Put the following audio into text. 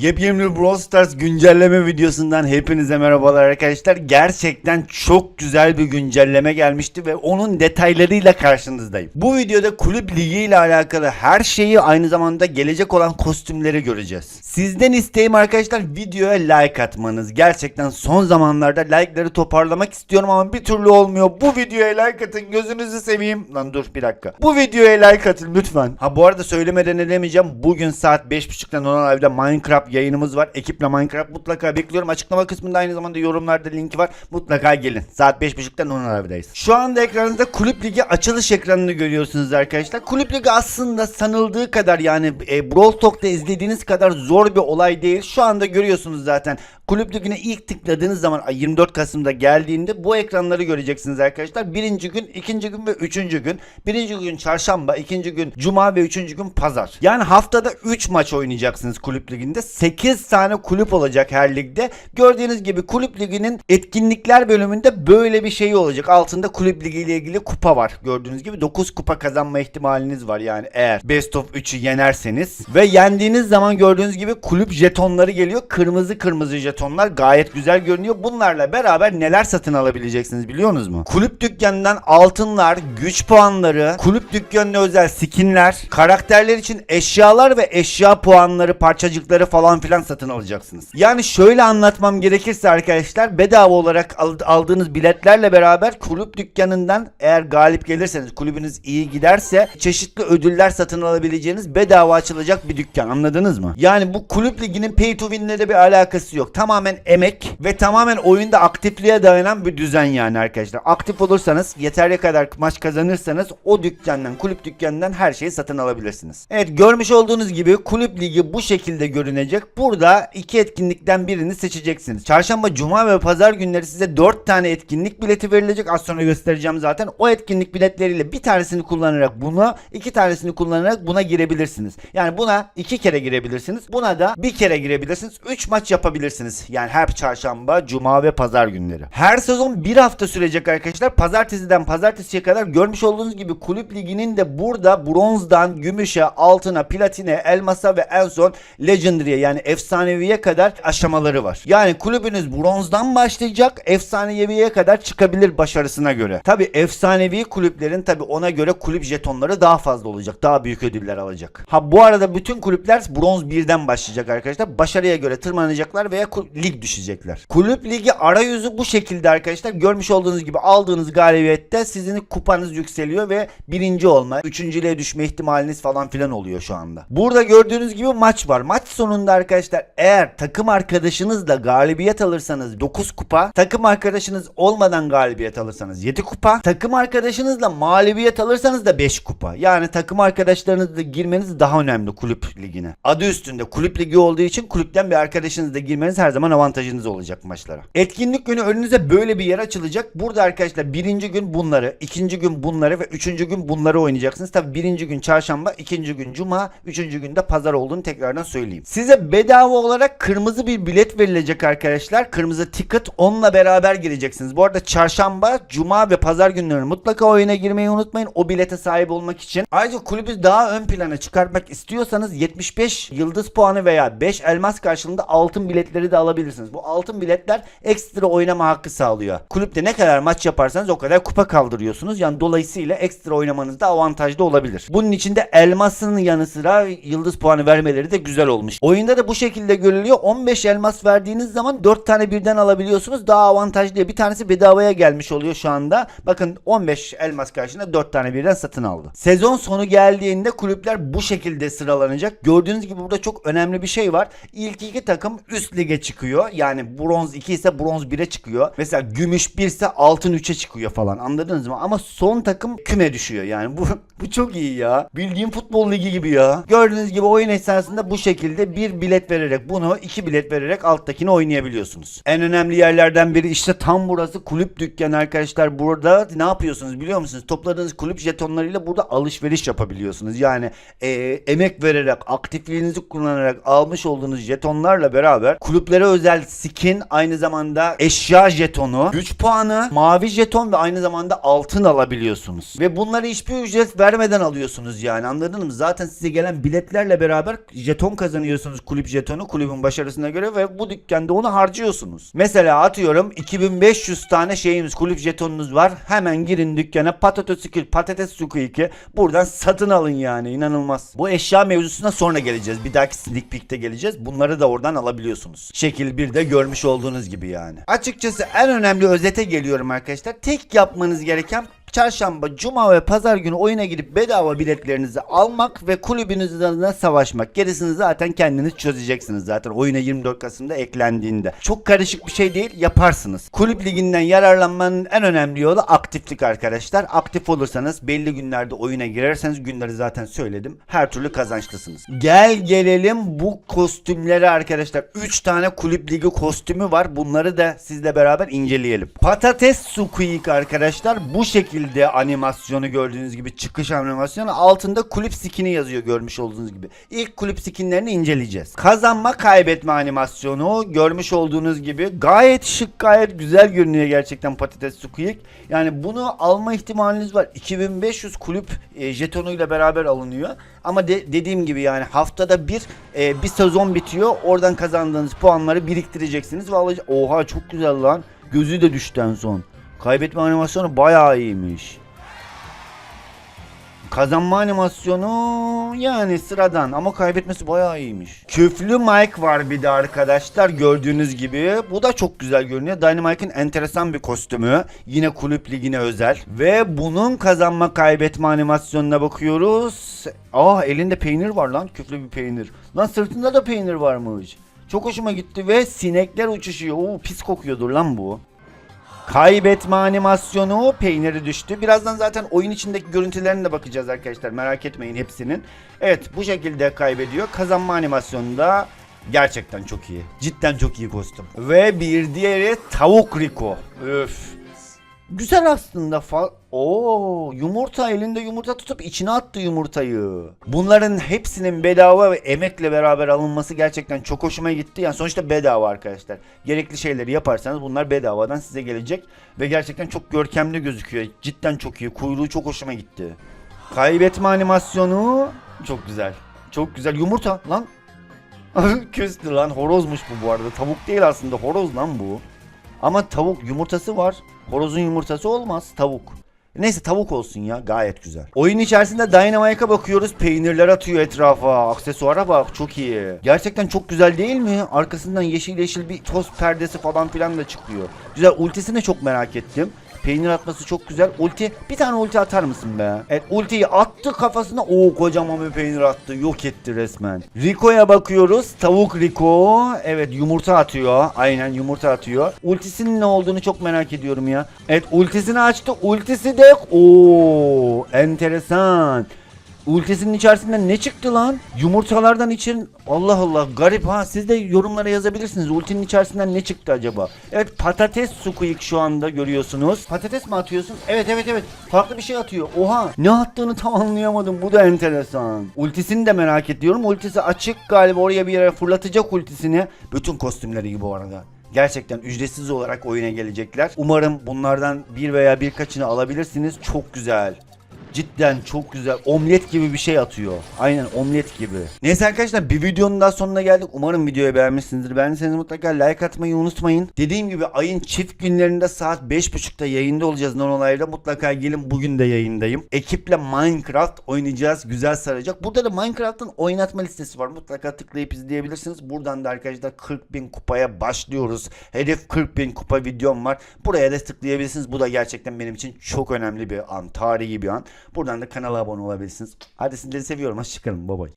Yepyeni Brawl Stars güncelleme videosundan hepinize merhabalar arkadaşlar. Gerçekten çok güzel bir güncelleme gelmişti ve onun detaylarıyla karşınızdayım. Bu videoda kulüp ligi ile alakalı her şeyi aynı zamanda gelecek olan kostümleri göreceğiz. Sizden isteğim arkadaşlar videoya like atmanız. Gerçekten son zamanlarda like'ları toparlamak istiyorum ama bir türlü olmuyor. Bu videoya like atın gözünüzü seveyim. Lan dur bir dakika. Bu videoya like atın lütfen. Ha bu arada söylemeden edemeyeceğim. Bugün saat 5.30'da Nonal Live'da Minecraft yayınımız var. Ekiple Minecraft mutlaka bekliyorum. Açıklama kısmında aynı zamanda yorumlarda linki var. Mutlaka gelin. Saat 5.30'da Nonal Live'dayız. Şu anda ekranınızda Kulüp Ligi açılış ekranını görüyorsunuz arkadaşlar. Kulüp Ligi aslında sanıldığı kadar yani e, Brawl Talk'ta izlediğiniz kadar zor bir olay değil. Şu anda görüyorsunuz zaten. Kulüp Ligi'ne ilk tıkladığınız zaman ay, 24 Kasım'da geldiğinde bu ekranları göreceksiniz arkadaşlar. Birinci gün, ikinci gün ve üçüncü gün. Birinci gün çarşamba, ikinci gün cuma ve üçüncü gün pazar. Yani haftada 3 maç oynayacaksınız Kulüp Ligi'nde. 8 tane kulüp olacak her ligde. Gördüğünüz gibi Kulüp Ligi'nin etkinlikler bölümünde böyle bir şey olacak. Altında Kulüp Ligi ile ilgili kupa var. Gördüğünüz gibi 9 kupa kazanma ihtimaliniz var. Yani eğer Best of 3'ü yenerseniz ve yendiğiniz zaman gördüğünüz gibi kulüp jetonları geliyor. Kırmızı kırmızı jetonlar gayet güzel görünüyor. Bunlarla beraber neler satın alabileceksiniz biliyor musunuz mu? Kulüp dükkanından altınlar, güç puanları, kulüp dükkanına özel skinler, karakterler için eşyalar ve eşya puanları, parçacıkları falan filan satın alacaksınız. Yani şöyle anlatmam gerekirse arkadaşlar bedava olarak al- aldığınız biletlerle beraber kulüp dükkanından eğer galip gelirseniz kulübünüz iyi giderse çeşitli ödüller satın alabileceğiniz bedava açılacak bir dükkan anladınız mı? Yani bu kulüp liginin pay to win'le de bir alakası yok. Tamamen emek ve tamamen oyunda aktifliğe dayanan bir düzen yani arkadaşlar. Aktif olursanız yeterli kadar maç kazanırsanız o dükkandan kulüp dükkanından her şeyi satın alabilirsiniz. Evet görmüş olduğunuz gibi kulüp ligi bu şekilde görünecek. Burada iki etkinlikten birini seçeceksiniz. Çarşamba, cuma ve pazar günleri size 4 tane etkinlik bileti verilecek. Az sonra göstereceğim zaten. O etkinlik biletleriyle bir tanesini kullanarak buna, iki tanesini kullanarak buna girebilirsiniz. Yani buna iki kere girebilirsiniz. Buna da bir kere girebilirsiniz. 3 maç yapabilirsiniz. Yani her çarşamba, cuma ve pazar günleri. Her sezon bir hafta sürecek arkadaşlar. Pazartesiden pazartesiye kadar görmüş olduğunuz gibi kulüp liginin de burada bronzdan gümüşe, altına, platine, elmasa ve en son legendary'e yani efsaneviye kadar aşamaları var. Yani kulübünüz bronzdan başlayacak, efsaneviye kadar çıkabilir başarısına göre. Tabi efsanevi kulüplerin tabi ona göre kulüp jetonları daha fazla olacak. Daha büyük ödüller alacak. Ha bu arada bütün kulüpler bronz 1'den başlayacak arkadaşlar. Başarıya göre tırmanacaklar veya kul- lig düşecekler. Kulüp ligi arayüzü bu şekilde arkadaşlar. Görmüş olduğunuz gibi aldığınız galibiyette sizin kupanız yükseliyor ve birinci olma, üçüncülüğe düşme ihtimaliniz falan filan oluyor şu anda. Burada gördüğünüz gibi maç var. Maç sonunda arkadaşlar eğer takım arkadaşınızla galibiyet alırsanız 9 kupa, takım arkadaşınız olmadan galibiyet alırsanız 7 kupa, takım arkadaşınızla mağlubiyet alırsanız da 5 kupa. Yani takım arkadaşlarınızla girmeniz daha önemli kulüp ligine. Adı üstünde kulüp ligi olduğu için kulüpten bir arkadaşınızla girmeniz her zaman avantajınız olacak maçlara. Etkinlik günü önünüze böyle bir yer açılacak. Burada arkadaşlar birinci gün bunları, ikinci gün bunları ve üçüncü gün bunları oynayacaksınız. Tabi birinci gün çarşamba, ikinci gün cuma, üçüncü günde pazar olduğunu tekrardan söyleyeyim. Size bedava olarak kırmızı bir bilet verilecek arkadaşlar. Kırmızı ticket onunla beraber gireceksiniz. Bu arada çarşamba, cuma ve pazar günleri mutlaka oyuna girmeyi unutmayın. O bilete sahip olmak için. Ayrıca kulübü daha ön plana çıkartmak istiyorsanız 75 yıldız puanı veya 5 elmas karşılığında altın biletleri de alabilirsiniz. Bu altın biletler ekstra oynama hakkı sağlıyor. Kulüpte ne kadar maç yaparsanız o kadar kupa kaldırıyorsunuz. Yani dolayısıyla ekstra oynamanız da avantajlı olabilir. Bunun içinde elmasının yanı sıra yıldız puanı vermeleri de güzel olmuş. Oyunda da bu şekilde görülüyor. 15 elmas verdiğiniz zaman 4 tane birden alabiliyorsunuz. Daha avantajlı. Bir tanesi bedavaya gelmiş oluyor şu anda. Bakın 15 elmas karşılığında 4 tane birden satın aldı. Sezon sonu geldiğinde kulüpler bu şekilde sıralanacak. Gördüğünüz gibi burada çok önemli bir şey var. İlk iki takım üst lige çıkıyor. Yani bronz 2 ise bronz 1'e çıkıyor. Mesela gümüş 1 ise altın 3'e çıkıyor falan. Anladınız mı? Ama son takım küme düşüyor. Yani bu bu çok iyi ya. Bildiğim futbol ligi gibi ya. Gördüğünüz gibi oyun esnasında bu şekilde bir bilet vererek bunu iki bilet vererek alttakini oynayabiliyorsunuz. En önemli yerlerden biri işte tam burası kulüp dükkanı arkadaşlar. Burada ne yapıyorsunuz biliyor musunuz? Topladığınız kulüp jetonlarıyla burada alışveriş yapabiliyorsunuz. Yani e, emek vererek, aktifliğinizi kullanarak almış olduğunuz jetonlarla beraber kulüplere kulüplere özel skin aynı zamanda eşya jetonu, güç puanı, mavi jeton ve aynı zamanda altın alabiliyorsunuz. Ve bunları hiçbir ücret vermeden alıyorsunuz yani anladın mı? Zaten size gelen biletlerle beraber jeton kazanıyorsunuz kulüp jetonu kulübün başarısına göre ve bu dükkanda onu harcıyorsunuz. Mesela atıyorum 2500 tane şeyimiz kulüp jetonunuz var. Hemen girin dükkana patates skill patates suku 2 buradan satın alın yani inanılmaz. Bu eşya mevzusuna sonra geleceğiz. Bir dahaki sneak peek'te geleceğiz. Bunları da oradan alabiliyorsunuz. Şekil 1'de görmüş olduğunuz gibi yani. Açıkçası en önemli özete geliyorum arkadaşlar. Tek yapmanız gereken Çarşamba, cuma ve pazar günü oyuna gidip bedava biletlerinizi almak ve kulübünüzün adına savaşmak. Gerisini zaten kendiniz çözeceksiniz zaten oyuna 24 Kasım'da eklendiğinde. Çok karışık bir şey değil yaparsınız. Kulüp liginden yararlanmanın en önemli yolu aktiflik arkadaşlar. Aktif olursanız belli günlerde oyuna girerseniz günleri zaten söyledim. Her türlü kazançlısınız. Gel gelelim bu kostümlere arkadaşlar. 3 tane kulüp ligi kostümü var. Bunları da sizle beraber inceleyelim. Patates Squeak arkadaşlar bu şekilde animasyonu gördüğünüz gibi çıkış animasyonu altında kulüp skin'i yazıyor görmüş olduğunuz gibi. İlk kulüp skinlerini inceleyeceğiz. Kazanma kaybetme animasyonu görmüş olduğunuz gibi gayet şık gayet güzel görünüyor gerçekten patates Squeak. Yani bunu alma ihtimaliniz var. 2500 kulüp e, jetonuyla beraber alınıyor. Ama de- dediğim gibi yani haftada bir e, bir sezon bitiyor. Oradan kazandığınız puanları biriktireceksiniz ve alaca- Oha çok güzel lan. Gözü de düştü en son. Kaybetme animasyonu bayağı iyiymiş. Kazanma animasyonu yani sıradan ama kaybetmesi bayağı iyiymiş. Küflü Mike var bir de arkadaşlar gördüğünüz gibi. Bu da çok güzel görünüyor. Dynamite'in enteresan bir kostümü. Yine kulüp ligine özel. Ve bunun kazanma kaybetme animasyonuna bakıyoruz. Aa elinde peynir var lan küflü bir peynir. Lan sırtında da peynir varmış. Çok hoşuma gitti ve sinekler uçuşuyor. Oo pis kokuyordur lan bu. Kaybetme animasyonu peyniri düştü. Birazdan zaten oyun içindeki görüntülerine de bakacağız arkadaşlar. Merak etmeyin hepsinin. Evet bu şekilde kaybediyor. Kazanma animasyonu da gerçekten çok iyi. Cidden çok iyi kostüm. Ve bir diğeri tavuk Rico. Öf. Güzel aslında. Fa Oo, yumurta elinde yumurta tutup içine attı yumurtayı. Bunların hepsinin bedava ve emekle beraber alınması gerçekten çok hoşuma gitti. Yani sonuçta bedava arkadaşlar. Gerekli şeyleri yaparsanız bunlar bedavadan size gelecek ve gerçekten çok görkemli gözüküyor. Cidden çok iyi. Kuyruğu çok hoşuma gitti. Kaybetme animasyonu çok güzel. Çok güzel. Yumurta lan. Küstü lan. Horozmuş bu bu arada. Tavuk değil aslında. Horoz lan bu. Ama tavuk yumurtası var. Horozun yumurtası olmaz. Tavuk. Neyse tavuk olsun ya gayet güzel. Oyun içerisinde Dynamite'a bakıyoruz. Peynirler atıyor etrafa. Aksesuara bak çok iyi. Gerçekten çok güzel değil mi? Arkasından yeşil yeşil bir toz perdesi falan filan da çıkıyor. Güzel ultisini çok merak ettim. Peynir atması çok güzel. Ulti bir tane ulti atar mısın be? Evet ultiyi attı kafasına. Oo kocaman bir peynir attı. Yok etti resmen. Rico'ya bakıyoruz. Tavuk Rico. Evet yumurta atıyor. Aynen yumurta atıyor. Ultisinin ne olduğunu çok merak ediyorum ya. Evet ultisini açtı. Ultisi de Oo enteresan. Ultisinin içerisinden ne çıktı lan? Yumurtalardan için Allah Allah garip ha siz de yorumlara yazabilirsiniz. Ultinin içerisinden ne çıktı acaba? Evet patates squeak şu anda görüyorsunuz. Patates mi atıyorsun? Evet evet evet. Farklı bir şey atıyor. Oha ne attığını tam anlayamadım. Bu da enteresan. Ultisini de merak ediyorum. Ultisi açık galiba oraya bir yere fırlatacak ultisini. Bütün kostümleri gibi bu arada. Gerçekten ücretsiz olarak oyuna gelecekler. Umarım bunlardan bir veya birkaçını alabilirsiniz. Çok güzel. Cidden çok güzel. Omlet gibi bir şey atıyor. Aynen omlet gibi. Neyse arkadaşlar bir videonun daha sonuna geldik. Umarım videoyu beğenmişsinizdir. Beğendiyseniz mutlaka like atmayı unutmayın. Dediğim gibi ayın çift günlerinde saat 5.30'da yayında olacağız Nonolay'da. Mutlaka gelin bugün de yayındayım. Ekiple Minecraft oynayacağız. Güzel saracak. Burada da Minecraft'ın oynatma listesi var. Mutlaka tıklayıp izleyebilirsiniz. Buradan da arkadaşlar 40 bin kupaya başlıyoruz. Hedef 40 bin kupa videom var. Buraya da tıklayabilirsiniz. Bu da gerçekten benim için çok önemli bir an. Tarihi bir an. Buradan da kanala abone olabilirsiniz. Hadi sizleri seviyorum. Hoşçakalın. Bye bye.